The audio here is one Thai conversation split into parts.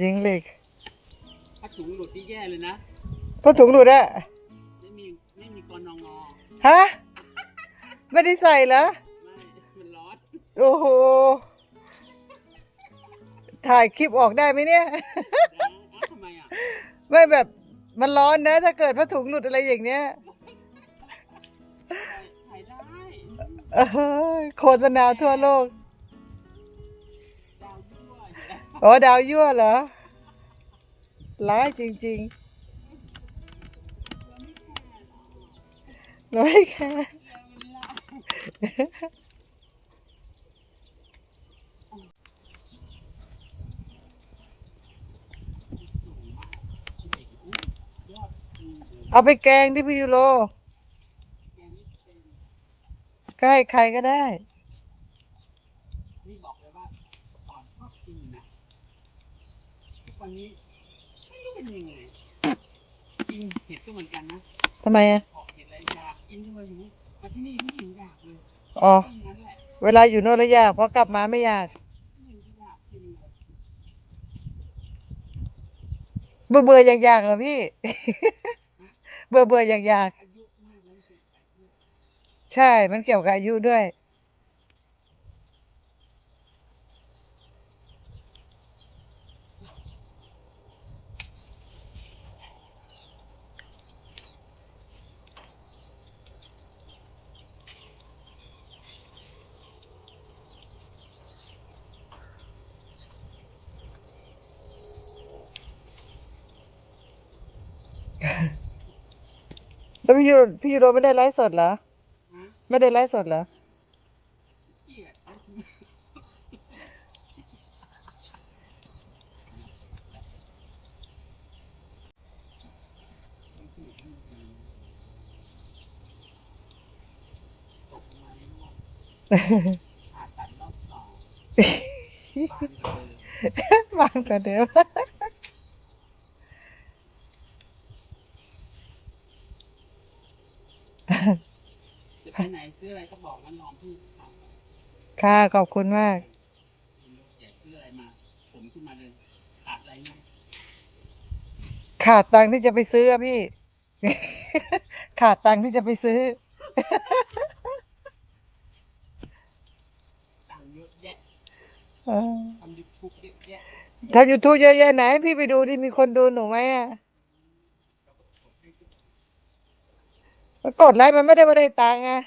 ยิงเหล็ก ถ้าถุงหลุดที่แย่เลยนะผ้าถุงหลุดอะไม่มีไม่มีกรนองอฮะ ไม่ได้ใส่เหรอ ไม่มันร้อนโอ้โห ถ่ายคลิปออกได้ไหมเนี่ย นะอ้าวทำไมอะไม่แบบมันร้อนนะ ถ้าเกิดผ้าถุงหลุดอะไรอย่างเนี้ยถ่ายได้ เออโฆษณาทั่วโลก โอ้ดาวยั่วเหรอ ร้ายจริงๆน้อยแค่เอาไปแกงที่พี่ยูโรก็ให้ใครก็ได้ นี่บอกเลยว่าตอนชอบกินนะ ทุกวันนี้ไม่รู้เป็นยังไงกินเห็ดก็เหมือนกันนะทำไมอะออกเห็ดอะไรอยากกินขึ้นมาอย่างนี้มาที่นี่ไม่เห็นอยากเลยอ๋อ ที่นั้นแหละเวลาอยู่โน่นแล้วอยากพอกลับมาไม่อยากไม่เห็นอยากกินเลยเบื่อเบื่ออยากอยากๆเหรอพี่ เบื่อเบื่ออยากอยากอายุมากแล้วสิอายุๆใช่ มันเกี่ยวกับอายุด้วย แล้วพี่ยูโรพี่ยูโรไม่ได้ไลฟ์สดเหรอฮะไม่ได้ไลฟ์สดเหรอเกลียดตกมาในร่วงผ่าตัดรอบสองบ้านก็เลยบางกว่าเดิม จะไปไหนซื้อ อะไรก็บอกว่าน้องพี่สาค่ะขอบคุณมากกินลูกใหญ่ซื้ออะไรมา ผมขึ้นมาเลยขาดอะไรไหมขาดตังค์ที่จะไปซื้ออะพี่ ขาดตังค์ที่จะไปซื้อ ตังค์เยอะแยะเออทำยูทูบเยอะแยะทำยูทูบเยอะแยะไหน พี่ไปดูที่มีคนดูหนูไหมอะมันกดไลค์มันไม่ได้มาได้ตังค์อะ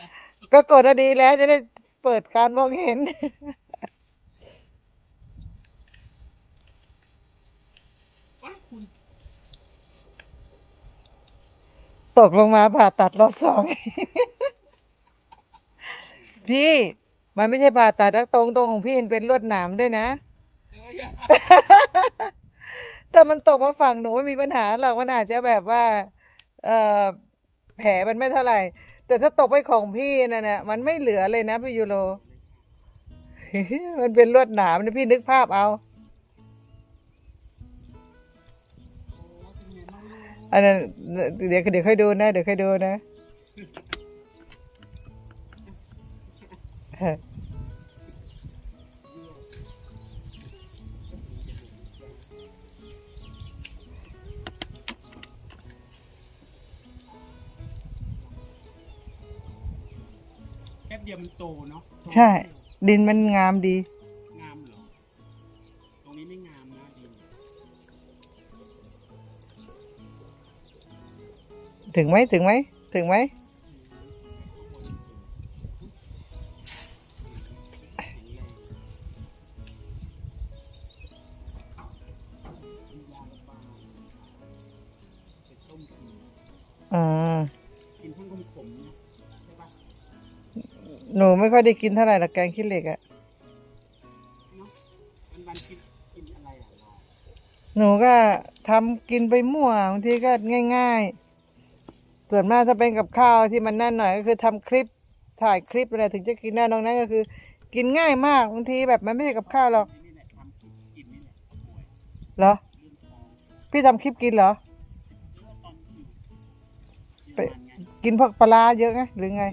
ถ้าไม่กดล่ะก็กดอะดีแล้วจะได้เปิดการมองเห็น ว้าคุณตกลงมาผ่าตัดรอบสอง พี่ มันไม่ใช่ผ่าตัดนะตรงตรงของพี่มันเป็นลวดหนามด้วยนะ เอออย่าแต่มันตกมาฝั่งหนูไม่มีปัญหาหรอกมันอาจจะแบบว่า เอ่อแผลมันไม่เท่าไหร่ แต่ถ้าตกไปของพี่น่ะนะมันไม่เหลือเลยนะพี่ยูโร มันเป็นลวดหนามนะพี่นึกภาพเอา อันนั้นเดี๋ยวเดี๋ยวค่อยดูนะ เดี๋ยวค่อยดูนะ เดียวมันโตเนาะใช่ ดินมันงามดี งามเหรอ ตรงนี้ไม่งามนะดินถึงไหมถึงไหมถึงไหม ค่อยได้กินเท่าไหร่ละแกงขี้เหล็กอะเนาะวันกินกินอะไรอะเราหนูก็ทำกินไปมั่วบางทีก็ง่าย ๆ ส่วนมากถ้าเป็นกับข้าวที่มันนั่นหน่อยก็คือทำคลิปถ่ายคลิปอะไรถึงจะกินได้นอกนั้นก็คือ กินง่ายมากบางทีแบบมันไม่ใช่กับข้าวหรอกนี่แหละทำกินนี่แหละเหรอ เรื่องทองพี่ทำคลิปกินเหรอ เรื่องตอนอยู่เยอรมันไงกินพวกปลาร้าเยอะไงหรือไง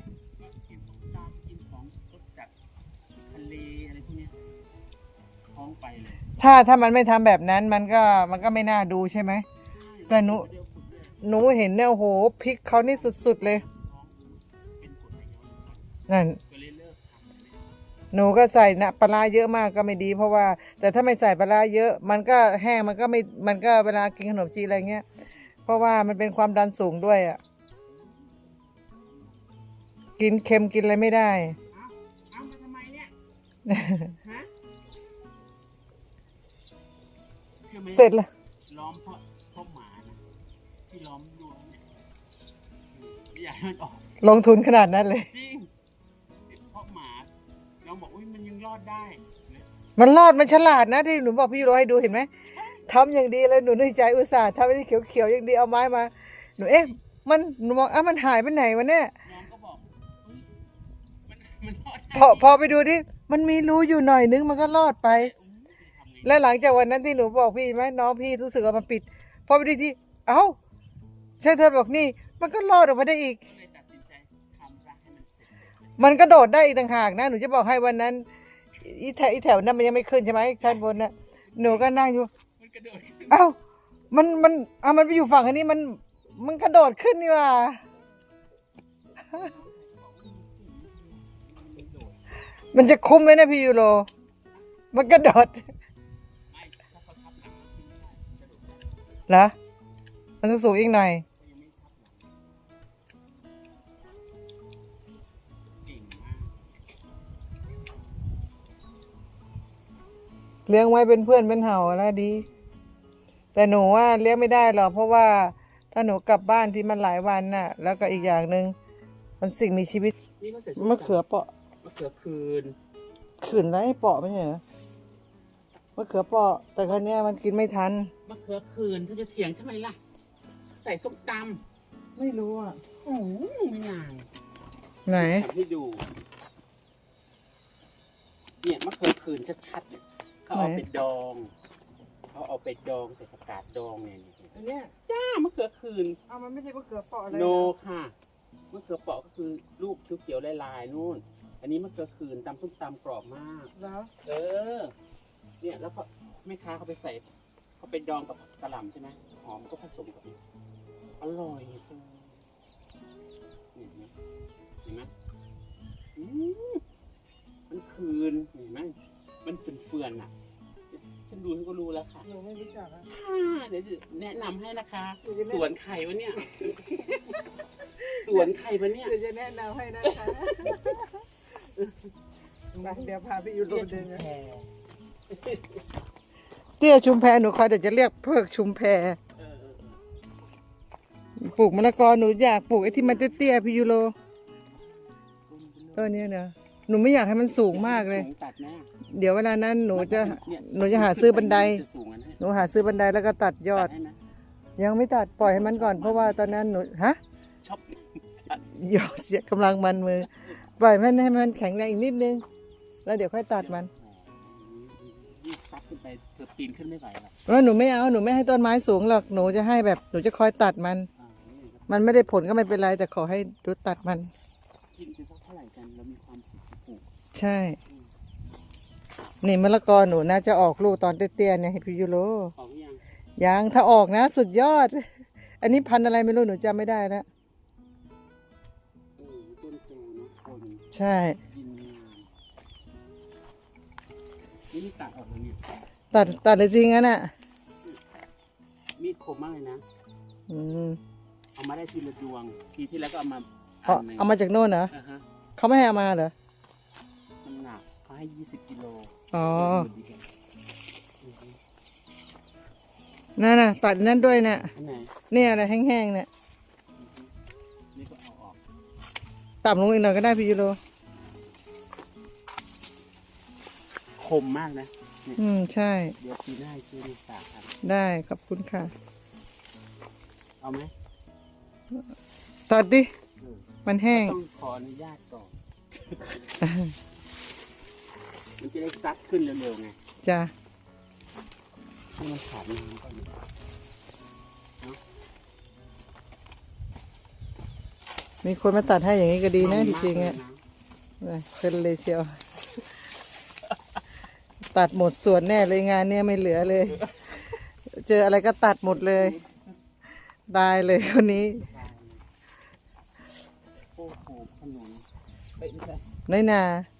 ถ้าถ้ามันไม่ทำแบบนั้นมันก็มันก็ไม่น่าดูใช่ไหม แต่หนูหนูเห็นเนี่ยโอ้โหพริกเขานี่สุดๆเลยนั่นก็เลยเลิกทำเลยหนูก็ใส่นะปลาร้าเยอะมากก็ไม่ดี เพราะว่า แต่ถ้าไม่ใส่ปลาร้าเยอะ มันก็แห้งมันก็ไม่มันก็เวลากินขนมจีนอะไรเงี้ย เพราะว่ามันเป็นความดันสูงด้วยอะกินเค็มกินอะไรไม่ได้เอาเอามาทำไมเนี่ยฮะ ชื่อไหมเสร็จแล้วล้อมเพราะเพราะหมานะที่ล้อมรั้วเนี่ยไม่อยากให้มันออก ลงทุนขนาดนั้นเลย จริงเพราะหมาน้องบอกอุ้ยมันยังรอดได้เนี่ยมันรอดมันฉลาดนะที่หนูบอกพี่ยูโรให้ดูเห็นไหมทำอย่างดีเลยหนูนึกใจอุตส่าห์ทำไอ้ที่เขียวๆอย่างดีเอาไม้มา หนูเอ๊ะมันหนูมองอะมันหายไปไหนวะเนี่ย น้องก็บอกเฮ้ยมันมันรอดได้พอพอไปดูที่มันมีรูอยู่หน่อยนึงมันก็รอดไปอุ้ยทำไง แล้วหลังจากวันนั้นที่หนูบอกพี่ไหมน้องพี่รู้สึกว่ามันปิดพอไปดูที่เอ้าใช่เธอบอกนี่ มันก็รอดออกมาได้อีก เลยตัดสินใจทำซะให้มันเสร็จมันก็โดดได้อีกต่างหากนะ หนูจะบอกให้วันนั้นอีแถวอีแถวนั้นมันยังไม่ขึ้นใช่ไหมชั้นบนน่ะหนูก็นั่งอยู่ มันกระโดดขึ้นเอ้า มัน มันอะมันไปอยู่ฝั่งอันนี้ มัน มันกระโดดขึ้นนี่หว่า มันจะคุ้มไหมนะพี่ยูโร มันกระโดด เหรอมันต้องสูงอีกหน่อยเขายังไม่ทับหลังเก่งมากเลี้ยงไว้เป็นเพื่อนเป็นเห่าแล้วดี แต่หนูว่าเลี้ยงไม่ได้หรอกเพราะว่าถ้าหนูกลับบ้านที่มันหลายวันน่ะ แล้วก็อีกอย่างหนึ่งมันสิ่งมีชีวิตนี่เขาใส่ส้มะเขือเปาะมะเขือคืน ขืนไรเปาะไม่ใช่เหรอมะเขือเปาะแต่ครั้นี้ยมันกินไม่ทัน มะเขือคืนจะไปเถียงทำไมล่ะ ใส่ส้มตไม่รู้อะำโอ้โหไม่นานไหน ทำให้ดู เนี่ยมะเขือคืนชัดๆเนี่ยเขาเอาไหน ไปดอง เขาเอาไปดองใส่ผักกาดดองเนี่ยอันเนี้ยจ้ามะเขือคืน เอามันไม่ใช่มะเขือเปาะอะไรโนค่ะมะเขือเปราะก็คือลูกเขียวๆลายๆนู่น อันนี้มะเขือคืนตำส้มตำกรอบมาก แล้วเออ เนี่ยแล้วก็แม่ค้าเขาไปใส่ เขาไปดองกับกระหล่ำใช่ไหมหอมก็ผสมกับนี่อร่อยเออเห็นไหมเห็นไหมอืมมันคืนเห็นไหมมันเป็นเฟือนๆอะ ฉันดูฉันก็รู้แล้วค่ะหนูไม่รู้จักอะค่ะเดี๋ยวจะแนะนำให้นะคะเดี๋ยวจะแนะสวนไข่วะเนี่ย สวนไข่วะเนี่ย เดี๋ยวจะแนะนำให้นะคะไปเดี๋ยวพาพี่ยูโรเดินนะแพร เตี้ยชุมแพหนูคอยแต่จะเรียกเพิกชุมแพเออเออเออปลูกมะละกอหนูอยากปลูกไอ้ที่มันเตี้ยๆพี่ยูโรต้นเนี้ยเนอะหนูไม่อยากให้มันสูงมากเลย สูงตัดแม่เดี๋ยวเวลานั้นหนูจะเนี่ยหนูจะหาซื้อบันได จะสูงอันให้หนูหาซื้อบันไดแล้วก็ตัดยอด ตัให้นะยังไม่ตัดปล่อยให้มันก่อนเพราะว่าตอนนั้นหนูฮะ ชอบตัดยอดเสียกำลังมันมือ ปล่อยมันให้มันแข็งแรงอีกนิดนึง แล้วเดี๋ยวค่อยตัดมันนี่ซัดขึ้น ไปเกือบปีนขึ้นไม่ไหวหรอกว่าหนูไม่เอาหนูไม่ให้ต้นไม้สูงหรอกหนูจะให้แบบหนูจะคอยตัดมัน อ่านี่ครับมันไม่ได้ผลก็ไม่เป็นไร แต่ขอให้ดูตัดมัน กินจะสักเท่าไหร่กันเรามีความสุขที่ปลูกใช่ นี่มะละกอหนูน่าจะออกลูกตอนเตี้ยๆเนี่ยให้พี่ยูโรออกหรือยังยังถ้าออกนะ สุดยอด อันนี้พันธุ์อะไรไม่รู้หนูจำไม่ได้แล้วเออต้นโตเนาะคนใช่ดินงามนี่นี่ตัดออกเลยเนี่ย ตัดตัดเลยจริงงั้นอะมีดคมมากเลยนะ อืมเอามาได้ทีละดวง ทีที่แล้วก็เอามาเอานหนึ่งเอามาจากโน่นเหรออ่าฮะเขาไม่ให้เอามาเหรอน้ำหนักเขาให้ยี่สิบกิโลอ๋อเดี๋ยวดูดีกันอือฮึนั่นน่ะตัดนั่นด้วยน่ะอันไหนเนี่ยอะไรแห้งๆเนี่ยอือฮึนี่ก็เอาออกต่ำลงอีกหน่อยก็ได้พี่ยูโรคมมากนะ อืมใช่ เดี๋ยวปีหน้าซื้อมาฝากครับได้ขอบคุณค่ะ เอาไหมตัดดิ เออมันแห้ง ต้องขออนุญาตก่อน มันจะได้ซัดขึ้นเร็วๆไงจ้ะให้มันขาดน้ำก่อนมีคนมาตัดให้อย่างนี้ก็ดีนะมัจมากริงๆเลยอะนะเพลินเลยเชียว ตัดหมดส่วนแน่เลยงานเนี่ยไม่เหลือเลย เจออะไรก็ตัดหมดเลยตายเลยคนนี้โอ้โหขนุนไปอีกแล้วน้อยนาเ